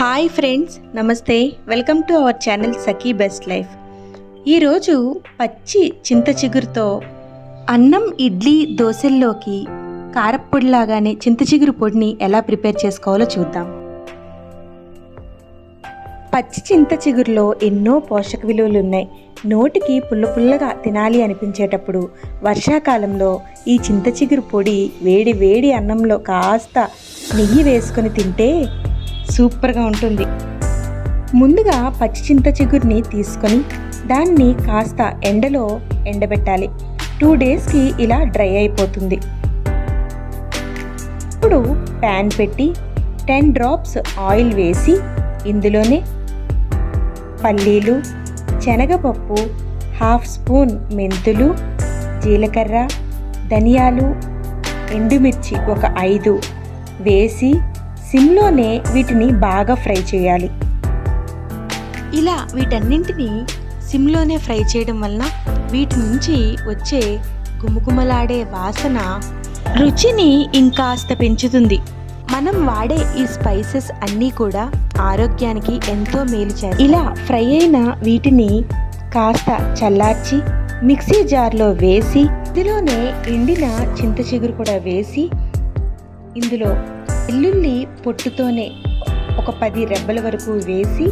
Hi friends నమస్తే. Welcome to our channel Sakhi best life ఈరోజు పచ్చి చింత చిగురుతో అన్నం ఇడ్లీ దోశల్లోకి కారప్పొడిలాగానే చింత చిగురు పొడిని ఎలా ప్రిపేర్ చేసుకోవాలో చూద్దాం. పచ్చి చింత చిగురులో ఎన్నో పోషక విలువలు ఉన్నాయి. నోటికి పుల్ల పుల్లగా తినాలి అనిపించేటప్పుడు వర్షాకాలంలో ఈ చింత చిగురు పొడి వేడి వేడి అన్నంలో కాస్త నెయ్యి వేసుకొని తింటే సూపర్గా ఉంటుంది. ముందుగా పచ్చి చింత చిగురిని తీసుకొని దాన్ని కాస్త ఎండలో ఎండబెట్టాలి. టూ డేస్కి ఇలా డ్రై అయిపోతుంది. ఇప్పుడు ప్యాన్ పెట్టి టెన్ డ్రాప్స్ ఆయిల్ వేసి ఇందులోనే పల్లీలు శనగపప్పు హాఫ్ స్పూన్ మెంతులు జీలకర్ర ధనియాలు ఎండుమిర్చి ఒక ఐదు వేసి సిమ్లోనే వీటిని బాగా ఫ్రై చేయాలి. ఇలా వీటన్నింటినీ సిమ్లోనే ఫ్రై చేయడం వలన వీటి నుంచి వచ్చే గుమగుమలాడే వాసన రుచిని ఇంకాస్త పెంచుతుంది. మనం వాడే ఈ స్పైసెస్ అన్నీ కూడా ఆరోగ్యానికి ఎంతో మేలు చేస్తాయి. ఇలా ఫ్రై అయిన వీటిని కాస్త చల్లార్చి మిక్సీ జార్లో వేసి ఇందులోనే ఎండిన చింత చిగురు కూడా వేసి ఇందులో ఎల్లుల్లి పొట్టుతోనే ఒక పది రెబ్బల వరకు వేసి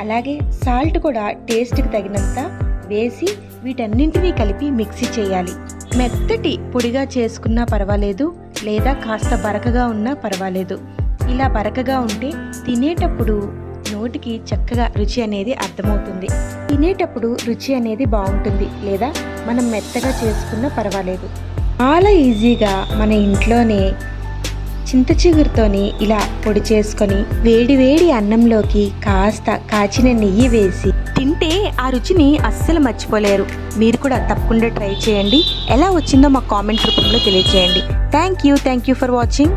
అలాగే సాల్ట్ కూడా టేస్ట్కి తగినంత వేసి వీటన్నింటినీ కలిపి మిక్సీ చేయాలి. మెత్తటి పొడిగా చేసుకున్నా పర్వాలేదు లేదా కాస్త బరకగా ఉన్నా పర్వాలేదు. ఇలా బరకగా ఉంటే తినేటప్పుడు నోటికి చక్కగా రుచి అనేది అర్థమవుతుంది. తినేటప్పుడు రుచి అనేది బాగుంటుంది లేదా మనం మెత్తగా చేసుకున్నా పర్వాలేదు. చాలా ఈజీగా మన ఇంట్లోనే చింత చిగురుతోని ఇలా పొడి చేసుకొని వేడి వేడి అన్నంలోకి కాస్త కాచిన నెయ్యి వేసి తింటే ఆ రుచిని అస్సలు మర్చిపోలేరు. మీరు కూడా తప్పకుండా ట్రై చేయండి. ఎలా వచ్చిందో మా కామెంట్ రూపంలో తెలియజేయండి thank you thank you for watching